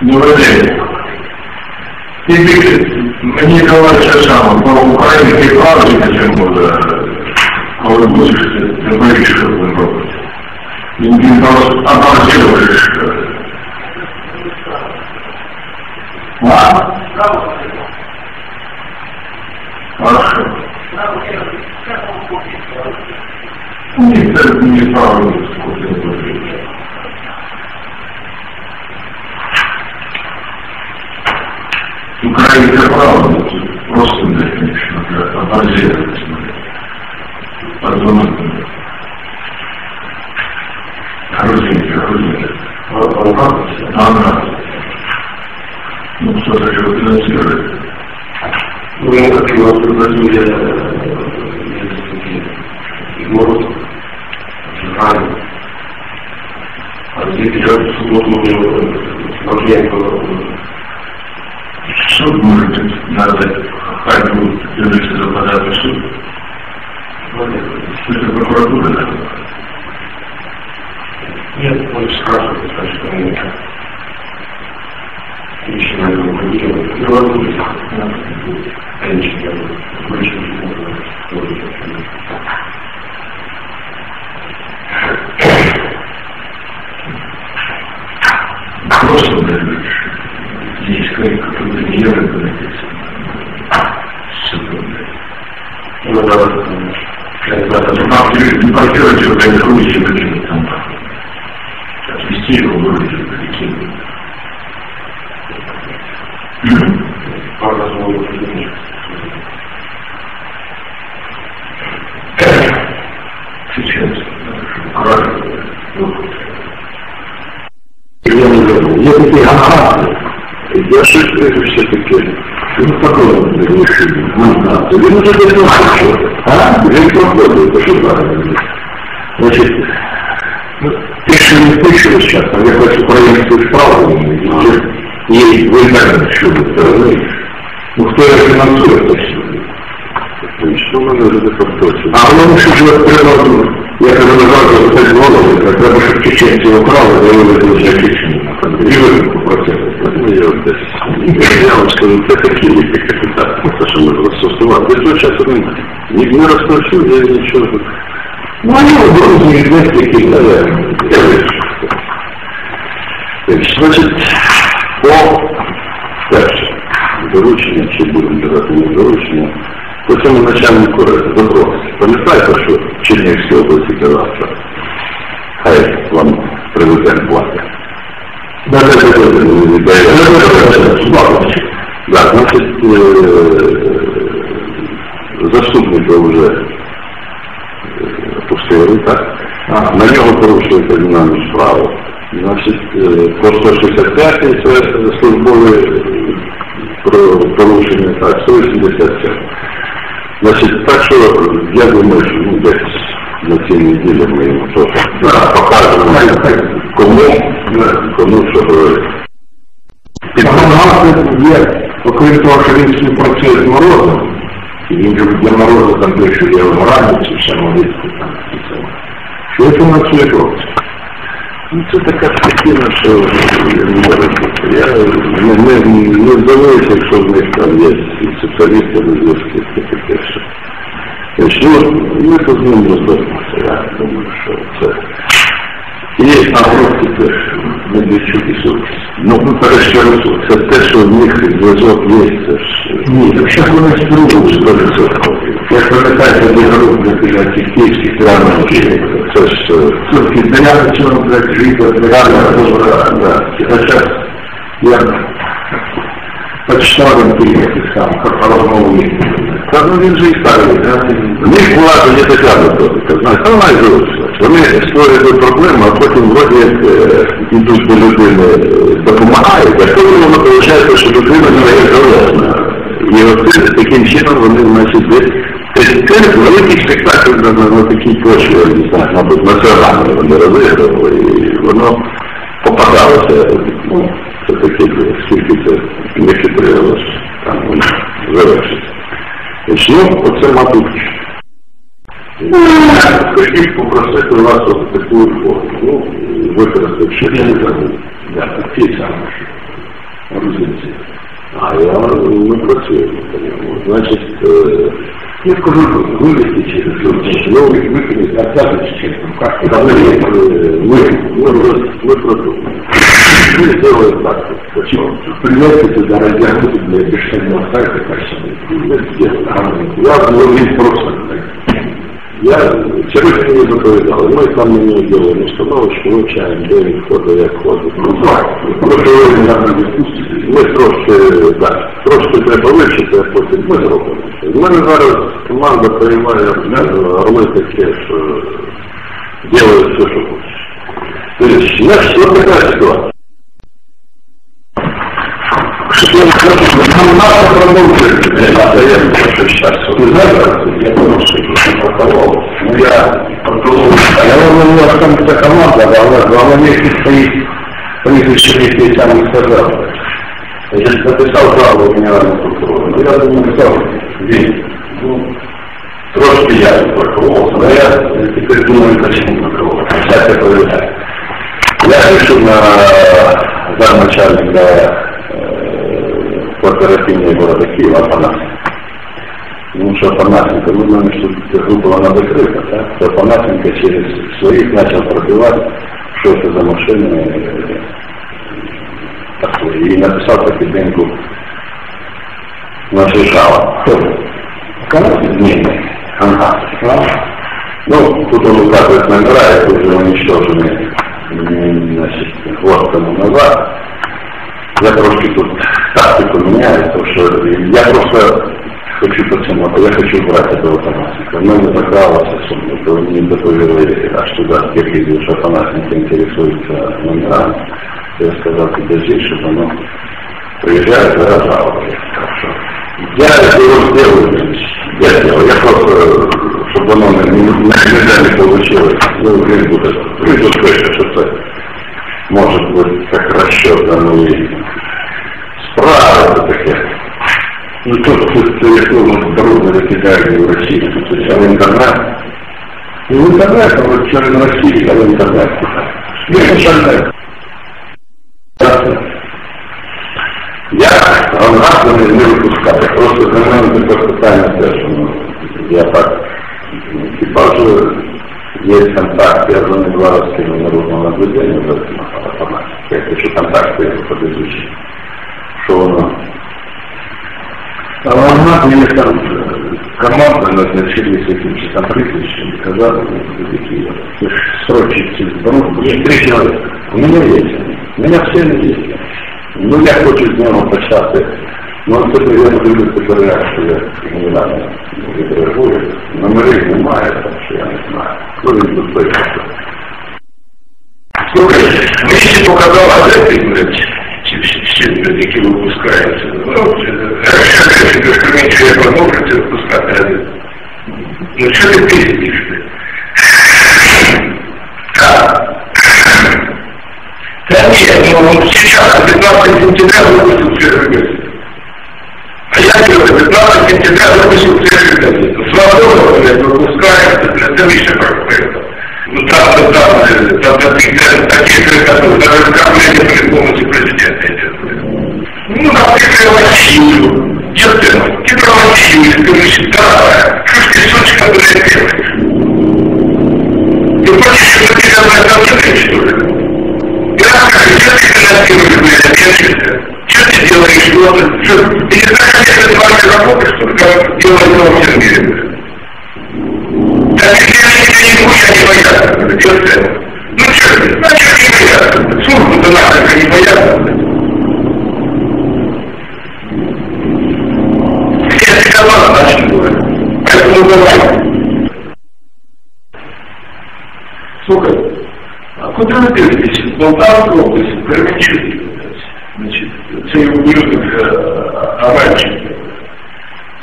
Добрый день. Теперь мне говорят сам по украинской правде, почему да, коли будешь, ты говоришь, что вы робите. И ты просто оборзируешь. А? Хорошо. Не, это не правда, сколько я правда, просто, да, конечно, для оборзировать, подумать. Грузинки, грузинки. Ага. Ну, что же его финансирует? Ну, я хочу вас предложить город, Жиган. А здесь идет в субботу Смоленко. Суд может надо Харькову держите за податок в суд. Это прокуратура, да? Нет, он спрашивает, что мы начинаем говорить. Беларусь, конечно, очень Просто, наверное, есть какой-то евро, написано. Суд, Ну да, Импортируйте вот этот ручки какие-то там. Отвести его вроде какие-то. Раз можно придумать. Сейчас. Я не говорю, я такие ага, я чувствую все-таки, ну, такое решение, мандат. Вы уже это а? Я проходит, это что ну, не пишем сейчас, а я хочу проверить справку, и вы так что вы Ну, кто это финансует, точно? Что мы нужно это А воно ще живе природу, я кажу, назад записати голову, так треба, щоб чеченці украли, заявили вже чечені. І виробку процесу. Я вам скажу, це такі капітал, те, що ми розсосували. До цього часу немає. Ні не розповсюдження, нічого. Ну, они в Грузии инвестики, Значить, по перше, доручення, чи будемо казати не доручення, по цьому начальнику запрос. Пам'ятаєте, що в Чернігівській області казав, що хай вам президент платить. Да, значить, заступника вже пустили, так? На нього порушили кримінальну справу. Значить, е, по 165 це службове про- порушення, так, 187. Значить, так що я думаю, що ну, десь на цій неділі ми йому теж да, кому, кому що говорить. Багато є, окрім того, що він співпрацює з Морозом, і він же для Мороза там те, що є в Мораниці, в Самовицьку, там, і це. Що він фінансує хлопців? Ну, что-то как-то что может быть. Я, мы, мы, мы заводимся, что в них там есть специалисты в изысках и таке все. Значит, ну, ми тут з ним розберемося, я думаю, що це. І агротки теж, Медведчук і Суркіс. Ну, перше раз, це те, що в них зв'язок є, це ж... Ні, якщо вони з другого 100%. Як пам'ятаєте, ми зарубники на цих київських тиранах вчинили. Це ж сутки знання, чому проект жити, реально розумно. Хоча я почитав він тих сам, розмову їх. Та ну він же і ставив. В них була тоді така методика. Знаєш, вона і зручна. Вони створюють проблему, а потом вроде як е, ідуть до людини е, допомагають, что потім воно виходить, що людина не є залежна. І от е, таким чином вони, значить, десь Тобто це великий спектакль на, на, на такій почві, я не знаю, мабуть, національний вони розігрували, і воно попадалося, ну, це таке, скільки це не хитрилось, там воно завершиться. Значить, ну, оце, мабуть, хотів попросити у вас от таку форму, ну, використати ще не забув. Да, такі саме. грузинці. А я не працюю по ньому. Значить, Сетку вывести через Турцию, но выходит достаточно, как давление выпродукт. Мы сделаем так. Почему? Приносите сюда радиоактивы для бешенного сайта, так что это сделано. Я говорю просто я вчера не заповедал, мы там на нее делаем установочку, мы чаем, делаем входа и отхода. Ну, так, просто вы меня не Мы трошки, да, трошки треба вивчити, а потім ми зробимо. У мене зараз команда приймає орли таке, що делають все, що хочуть. Тобто, знаєш, от така ситуація. Что я скажу, нам надо продолжить, надо я хочу сейчас. Вы знаете, я думаю, что это проколол. Ну, я проколол. Я думаю, у вас там вся команда, да, у вас глава месяца стоит, прежде чем я сам сказал. Я сейчас написал жалобу генеральному прокурору. Ну, я думаю, написал день. Ну, трошки я прокололся, но я теперь думаю, почему. Сейчас я проверяю. Я решил на замначальника кооперативной города Киева Афанасьев. Потому что Афанасенко, ну, наверное, что группа она закрыта, да? То Афанасенко через своих начал пробивать, что это за машины э. И написал Покиденку на Шишава. Нет, ага. Ну, тут он указывает номера, это уже уничтожены, м, значит, год тому назад. Я трошки тут тактику меняю, потому что я просто хочу пацанов, я хочу брать этого Афанасенко. Мы не закралась, что не доповели аж туда, где видел, что Афанасенко интересуется номерами. Я сказал, подожди, чтобы оно приезжает, да. Хорошо. Я его сделаю, я сделаю, я просто, чтобы оно никогда не получилось. Ну, блин, будет, будет точно, что это может быть как расчет, ну и справа таке. Ну, тут, тут телефон трудно закидали в России, тут в интернет. И в интернет, вот через Россию, А в интернет. в интернет. Я равнаться не выпускаю, просто за такое питание теж, ну, я так, экипажу есть контакт, я звоню два раза с народного наблюдения в этом автомате. Я хочу контакты подизучить, что оно. А Ламат мне там э, команда назначили с этим же там прізвищем, казали, такие срочки здоровья. Есть три человека. У меня есть. У меня все есть. Ну, я хочу с ним почати. Ну, це я подивлюся тепер, що я генерально відреагую. Номерів немає, так що я не знаю. Хто він тут точно? Слухай, мені ще показав газети, блядь, ці всі, всі, блядь, які випускаються. Ну, що я продовжую це випускати газети. Ну, що ти пиздиш, блядь? Так. Да ну, сейчас, 15 сентября выпустил свежую. А я говорю, 15 сентября выпустил свежую газету. Свобода, блядь, выпускается, блядь, это выше какой-то. Ну там, там, там, там, там такие, которые даже оскорбления при помощи президента идет. Ну, например, Россию. Естественно, ты про Россию, если ты считаешь, ты сучка, блядь, Что ты делаешь, что ты, что, ты не знаешь, как это твоя работа, что ли, как во всем мире, блядь? Да ты тебе нихуя не боятся, что ты? Ну что ты, ну что не боятся? Службу-то надо, не боятся. Тебе команда начну говорить. Поэтому давай. Слухай, а куди ви дивитесь? В Полтавську область, в значить, це його випадок Аванченко.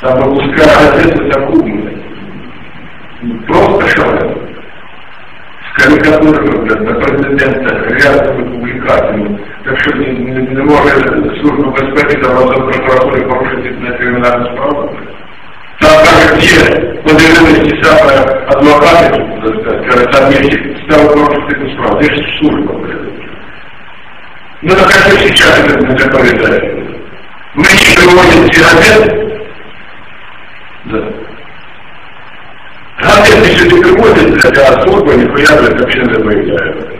Там випускає газету таку, блядь, просто шалено. С карикатурами, блядь, на президента ряд публікацій. Так що не, не, не може служба безпеки та разом прокуратури порушити на кримінальну справу. Там кажуть, є подивились ті саме адвокати, так сказати, там є стали порушити цю справу. Де ж служба, блядь? Ну, так как сейчас это наблюдается. мы не приводим сигарет, да. Газет, если ты приводит, это служба нихуя блядь, вообще не заявляет.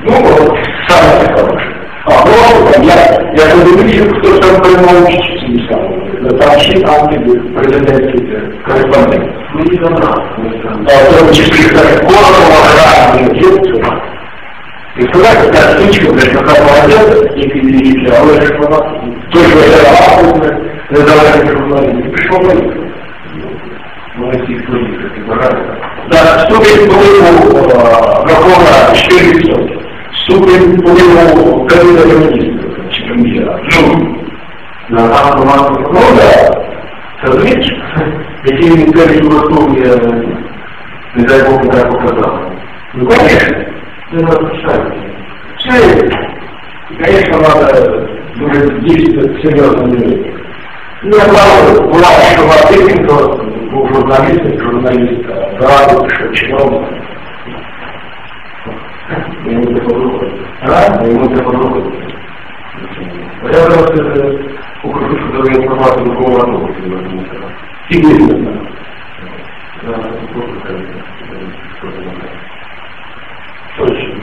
Ну вот, самое хорошее. А, ну, я, я подивився, хто там приймав участь цим самим. Там ще антипрезидентський кореспондент. Ну, не забрав. А, в так, Корова, Гран, Євцева. І сказати, та стичка, блядь, яка молодець, який великий, але ж вона, той, що я рахую, незалежний журналіст, пішов поїхав. Молодці, поїхати, багато. Да, ступень впливу Верховна 4%. Ступень впливу Кабінету міністрів чи прем'єра. Ну, на автомату. Ну, да. Це річ, який він перший виконує, не дай Бог, не так показав. Ну, конечно. Це надо писать. Все, конечно, надо дуже действовать серьезно. Ну, я правда, була, що Мартиненко був журналістом, журналіст, радив, що чиновник. Йому це подобається. А? Йому це подобається. Я просто покажу, що даю інформацію до кого раду. Тільки не знаю.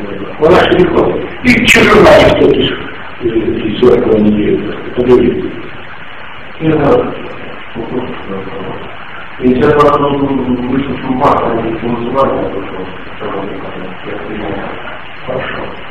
Точно. Вона ж не ходить. І чи журналіст тут із этого не подивіться. Не знаю. И сейчас просто вышел чумак, а не голосование, я понимаю. Хорошо.